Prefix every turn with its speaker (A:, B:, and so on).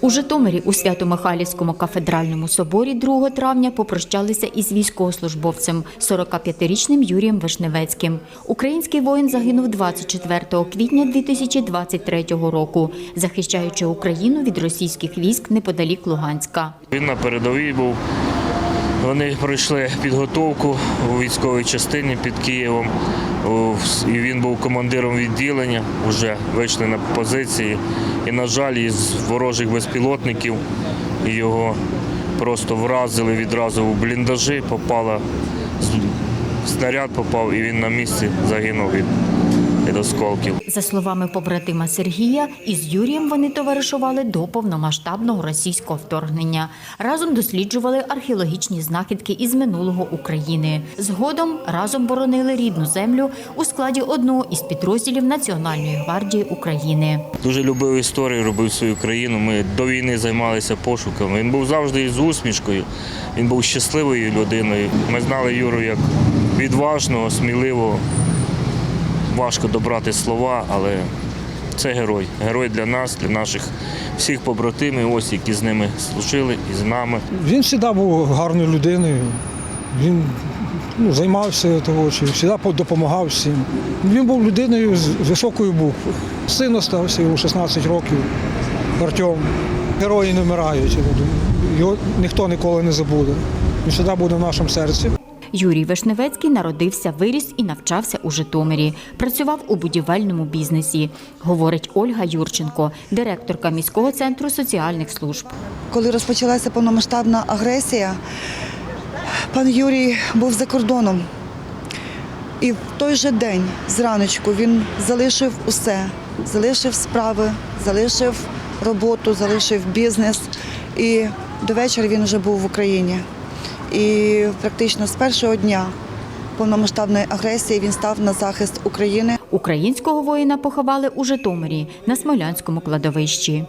A: У Житомирі у Свято-Михайлівському кафедральному соборі 2 травня попрощалися із військовослужбовцем 45-річним Юрієм Вишневецьким. Український воїн загинув 24 квітня 2023 року, захищаючи Україну від російських військ неподалік Луганська.
B: Він на передовій був. Вони пройшли підготовку у військовій частині під Києвом. І він був командиром відділення, вже вийшли на позиції. І, на жаль, із ворожих безпілотників його просто вразили відразу у бліндажі, попала, снаряд попав і він на місці загинув від, осколків.
A: За словами побратима Сергія, із Юрієм вони товаришували до повномасштабного російського вторгнення. Разом досліджували археологічні знахідки із минулого України. Згодом разом боронили рідну землю у складі одного із підрозділів Національної гвардії України.
B: Дуже любив історію, робив свою країну. Ми до війни займалися пошуками. Він був завжди з усмішкою, він був щасливою людиною. Ми знали Юру як відважного, сміливого. Важко добрати слова, але це герой. Герой для нас, для наших всіх побратимів, ось які з ними служили і з нами.
C: Він завжди був гарною людиною. Він ну, займався того, чи завжди допомагав всім. Він був людиною з високою букви. Син остався йому 16 років. Артем. Герої не вмирають. Його ніхто ніколи не забуде. Він завжди буде в нашому серці.
A: Юрій Вишневецький народився, виріс і навчався у Житомирі. Працював у будівельному бізнесі, говорить Ольга Юрченко, директорка міського центру соціальних служб.
D: Коли розпочалася повномасштабна агресія, пан Юрій був за кордоном. І в той же день, зраночку, він залишив усе, залишив справи, залишив роботу, залишив бізнес. І до вечора він вже був в Україні. І практично з першого дня повномасштабної агресії він став на захист України.
A: Українського воїна поховали у Житомирі на Смолянському кладовищі.